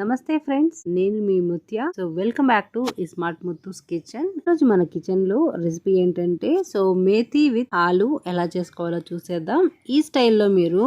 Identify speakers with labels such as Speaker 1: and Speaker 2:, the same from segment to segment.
Speaker 1: నమస్తే ఫ్రెండ్స్ నేను మీ Muthya. So welcome back to smart Muthus kitchen. ఈరోజు మన కిచెన్లో రెసిపీ ఏంటంటే సో మేతి విత్ ఆలు ఎలా చేసుకోవాలో చూసేద్దాం. ఈ స్టైల్లో మీరు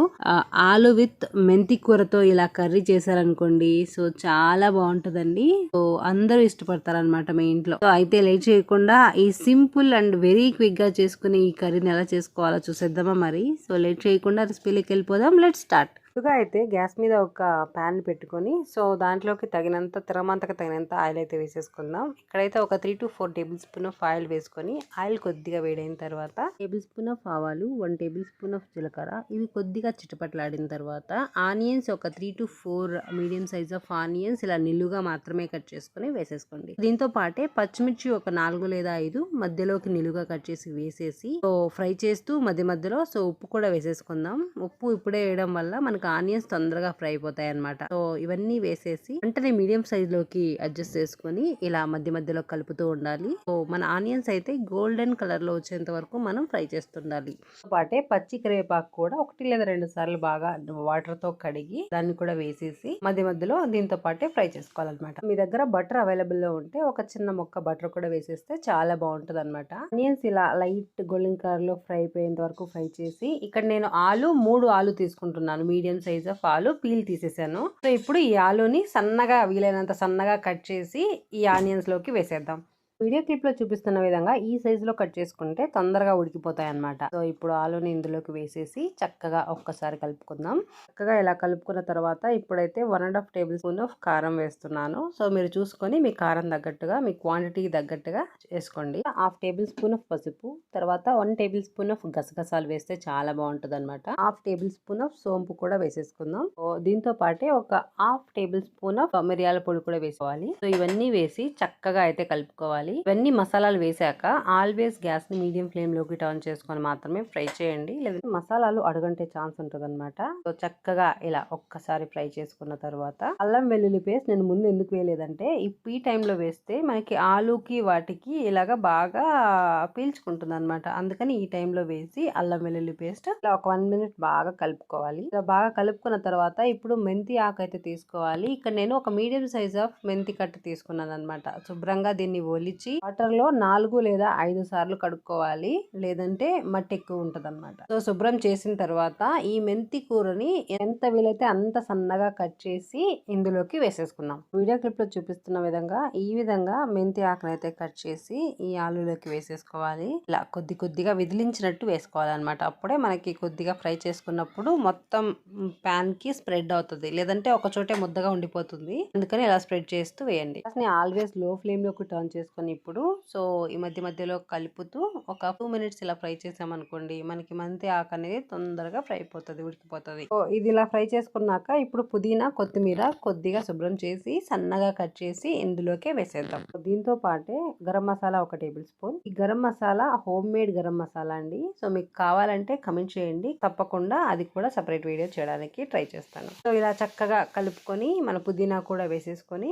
Speaker 1: ఆలు విత్ మెంతి కూరతో ఇలా కర్రీ చేశారనుకోండి సో చాలా బాగుంటుందండి. సో అందరూ ఇష్టపడతారు అనమాట మీ ఇంట్లో. సో అయితే లేట్ చేయకుండా ఈ సింపుల్ అండ్ వెరీ క్విక్గా చేసుకునే ఈ కర్రీని ఎలా చేసుకోవాలో చూసేద్దామా మరి. సో లేట్ చేయకుండా రెసిపీలోకి వెళ్ళిపోదాం. Let start. ముందుగా అయితే గ్యాస్ మీద ఒక ప్యాన్ పెట్టుకొని సో దాంట్లోకి తగినంత తిరమంతకు తగినంత ఆయిల్ అయితే వేసేసుకుందాం. ఇక్కడైతే ఒక three two four tablespoon of oil వేసుకొని ఆయిల్ కొద్దిగా వేడైన తర్వాత టేబుల్ స్పూన్ ఆఫ్ ఆవాలు వన్ టేబుల్ స్పూన్ ఆఫ్ జీలకర్ర ఇవి కొద్దిగా చిటపట్లాడిన తర్వాత ఆనియన్స్ ఒక three two four medium size of onions ఇలా నిలువుగా మాత్రమే కట్ చేసుకొని వేసేసుకోండి. దీంతో పాటే పచ్చిమిర్చి ఒక నాలుగు లేదా ఐదు మధ్యలోకి నిలువుగా కట్ చేసి వేసేసి సో ఫ్రై చేస్తూ మధ్య మధ్యలో సో ఉప్పు కూడా వేసేసుకుందాం. ఉప్పు ఇప్పుడే వేయడం వల్ల మనకు ఆనియన్స్ తొందరగా ఫ్రై అయిపోతాయి అనమాట సో ఇవన్నీ వేసేసి వెంటనే మీడియం సైజ్లోకి అడ్జస్ట్ చేసుకొని ఇలా మధ్య మధ్యలో కలుపుతూ ఉండాలి. సో మన ఆనియన్స్ అయితే గోల్డెన్ కలర్లో వచ్చేంత వరకు మనం ఫ్రై చేస్తుండాలి. పాటే పచ్చి కరివేపాకు కూడా ఒకటి లేదా రెండు సార్లు బాగా వాటర్తో కడిగి దాన్ని కూడా వేసేసి మధ్య మధ్యలో దీంతో పాటే ఫ్రై చేసుకోవాలన్నమాట. మీ దగ్గర బటర్ అవైలబుల్లో ఉంటే ఒక చిన్న మొక్క బటర్ కూడా వేసేస్తే చాలా బాగుంటది అనమాట ఆనియన్స్ ఇలా లైట్ గోల్డెన్ కలర్లో ఫ్రై అయిపోయేంత వరకు ఫ్రై చేసి ఇక్కడ నేను ఆలు మూడు ఆలు తీసుకుంటున్నాను. మీడియం సైజ్ ఆఫ్ ఆలు పీల్ తీసేసాను. సో ఇప్పుడు ఈ ఆలుని సన్నగా వీలైనంత సన్నగా కట్ చేసి ఈ ఆనియన్స్లోకి వేసేద్దాం. వీడియో క్లిప్లో చూపిస్తున్న విధంగా ఈ సైజ్లో కట్ చేసుకుంటే తొందరగా ఉడికిపోతాయి అనమాట సో ఇప్పుడు ఆలుని ఇందులోకి వేసేసి చక్కగా ఒక్కసారి కలుపుకుందాం. చక్కగా ఇలా కలుపుకున్న తర్వాత ఇప్పుడైతే one and half tablespoon of కారం వేస్తున్నాను. సో మీరు చూసుకొని మీ కారం తగ్గట్టుగా మీ క్వాంటిటీకి తగ్గట్టుగా వేసుకోండి. హాఫ్ టేబుల్ స్పూన్ ఆఫ్ పసుపు తర్వాత వన్ టేబుల్ స్పూన్ ఆఫ్ గసగసాలు వేస్తే చాలా బాగుంటుంది అనమాట హాఫ్ టేబుల్ స్పూన్ ఆఫ్ సోంపు కూడా వేసేసుకుందాం. దీంతో పాటే ఒక హాఫ్ టేబుల్ స్పూన్ ఆఫ్ మిరియాల పొడి కూడా వేసుకోవాలి. సో ఇవన్నీ వేసి చక్కగా అయితే కలుపుకోవాలి. ఇవన్నీ మసాలాలు వేసాక ఆల్వేస్ గ్యాస్ని మీడియం ఫ్లేమ్లోకి టర్న్ చేసుకొని మాత్రమే ఫ్రై చేయండి. లేదంటే మసాలాలు అడుగంటే ఛాన్స్ ఉంటుంది అనమాట సో చక్కగా ఇలా ఒక్కసారి ఫ్రై చేసుకున్న తర్వాత అల్లం వెల్లుల్లి పేస్ట్ నేను ముందు ఎందుకు వేయలేదంటే ఈ టైంలో వేస్తే మనకి ఆలుకి వాటికి ఇలాగా బాగా పీల్చుకుంటుంది అనమాట అందుకని ఈ టైంలో వేసి అల్లం వెల్లుల్లి పేస్ట్ ఇలా ఒక వన్ మినిట్ బాగా కలుపుకోవాలి. ఇలా బాగా కలుపుకున్న తర్వాత ఇప్పుడు మెంతి ఆకు అయితే తీసుకోవాలి. ఇక్కడ నేను ఒక మీడియం సైజ్ ఆఫ్ మెంతి కట్ట తీసుకున్నాను అనమాట శుభ్రంగా దీన్ని ఒలిచి వాటర్లో నాలుగు లేదా ఐదు సార్లు కడుక్కోవాలి. లేదంటే మట్టి ఎక్కువ ఉంటది అనమాట సో శుభ్రం చేసిన తర్వాత ఈ మెంతి కూరని ఎంత వీలైతే అంత సన్నగా కట్ చేసి ఇందులోకి వేసేసుకున్నాం వీడియో క్లిప్లో చూపిస్తున్న విధంగా ఈ విధంగా మెంతి ఆకును అయితే కట్ చేసి ఈ ఆలులోకి వేసేసుకోవాలి. ఇలా కొద్ది కొద్దిగా విదిలించినట్టు వేసుకోవాలన్నమాట. అప్పుడే మనకి కొద్దిగా ఫ్రై చేసుకున్నప్పుడు మొత్తం ప్యాన్కి స్ప్రెడ్ అవుతుంది. లేదంటే ఒక చోటే ముద్దగా ఉండిపోతుంది. అందుకని ఇలా స్ప్రెడ్ చేస్తూ వేయండి. ఆల్వేస్లో ఫ్లేమ్లోకి టర్న్ చేసుకొని ఇప్పుడు సో ఈ మధ్య మధ్యలో కలుపుతూ ఒక టూ మినిట్స్ ఇలా ఫ్రై చేసామనుకోండి మనకి మంతి ఆకు అనేది తొందరగా ఫ్రై అయిపోతుంది ఉడికిపోతుంది. సో ఇది ఇలా ఫ్రై చేసుకున్నాక ఇప్పుడు పుదీనా కొత్తిమీర కొద్దిగా శుభ్రం చేసి సన్నగా కట్ చేసి ఇందులోకే వేసేద్దాం. దీంతో పాటే గరం మసాలా ఒక టేబుల్ స్పూన్. ఈ గరం మసాలా హోమ్ మేడ్ గరం మసాలా అండి. సో మీకు కావాలంటే కమెంట్ చేయండి. తప్పకుండా అది కూడా సపరేట్ వీడియో చేయడానికి ట్రై చేస్తాను. సో ఇలా చక్కగా కలుపుకొని మన పుదీనా కూడా వేసేసుకొని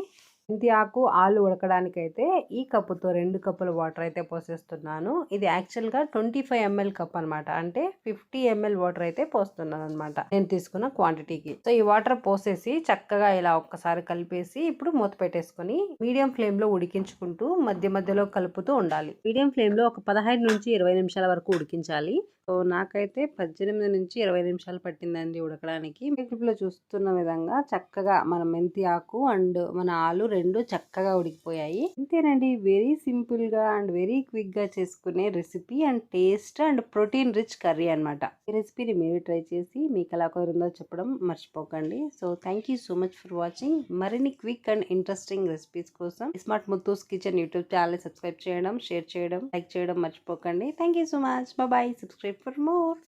Speaker 1: మెంతి ఆకు ఆలు ఉడకడానికైతే ఈ కప్పుతో రెండు కప్పుల వాటర్ అయితే పోసేస్తున్నాను. ఇది యాక్చువల్గా ట్వంటీ ఫైవ్ ఎంఎల్ కప్ అనమాట అంటే ఫిఫ్టీ ఎంఎల్ వాటర్ అయితే పోస్తున్నాను అనమాట నేను తీసుకున్న క్వాంటిటీకి. సో ఈ వాటర్ పోసేసి చక్కగా ఇలా ఒక్కసారి కలిపేసి ఇప్పుడు మూత పెట్టేసుకొని మీడియం ఫ్లేమ్లో ఉడికించుకుంటూ మధ్య మధ్యలో కలుపుతూ ఉండాలి. మీడియం ఫ్లేమ్లో ఒక పదహైదు నుంచి ఇరవై నిమిషాల వరకు ఉడికించాలి. సో నాకైతే పద్దెనిమిది నుంచి ఇరవై నిమిషాలు పట్టిందండి ఉడకడానికి. లో చూస్తున్న విధంగా చక్కగా మన మెంతి ఆకు అండ్ మన ఆలు రెండు చక్కగా ఉడికిపోయాయి. అంతేనండి వెరీ సింపుల్గా అండ్ వెరీ క్విక్గా చేసుకునే recipe and taste and protein rich curry అనమాట ఈ రెసిపీని మీరు ట్రై చేసి మీకు ఎలా కుదిరిందో చెప్పడం మర్చిపోకండి. So thank you so much for watching. మరిన్ని క్విక్ అండ్ ఇంట్రెస్టింగ్ రెసిపీస్ కోసం smart Muthus kitchen YouTube channel subscribe చేయడం షేర్ చేయడం లైక్ చేయడం మర్చిపోకండి. Thank you so much. Bye. Subscribe for more.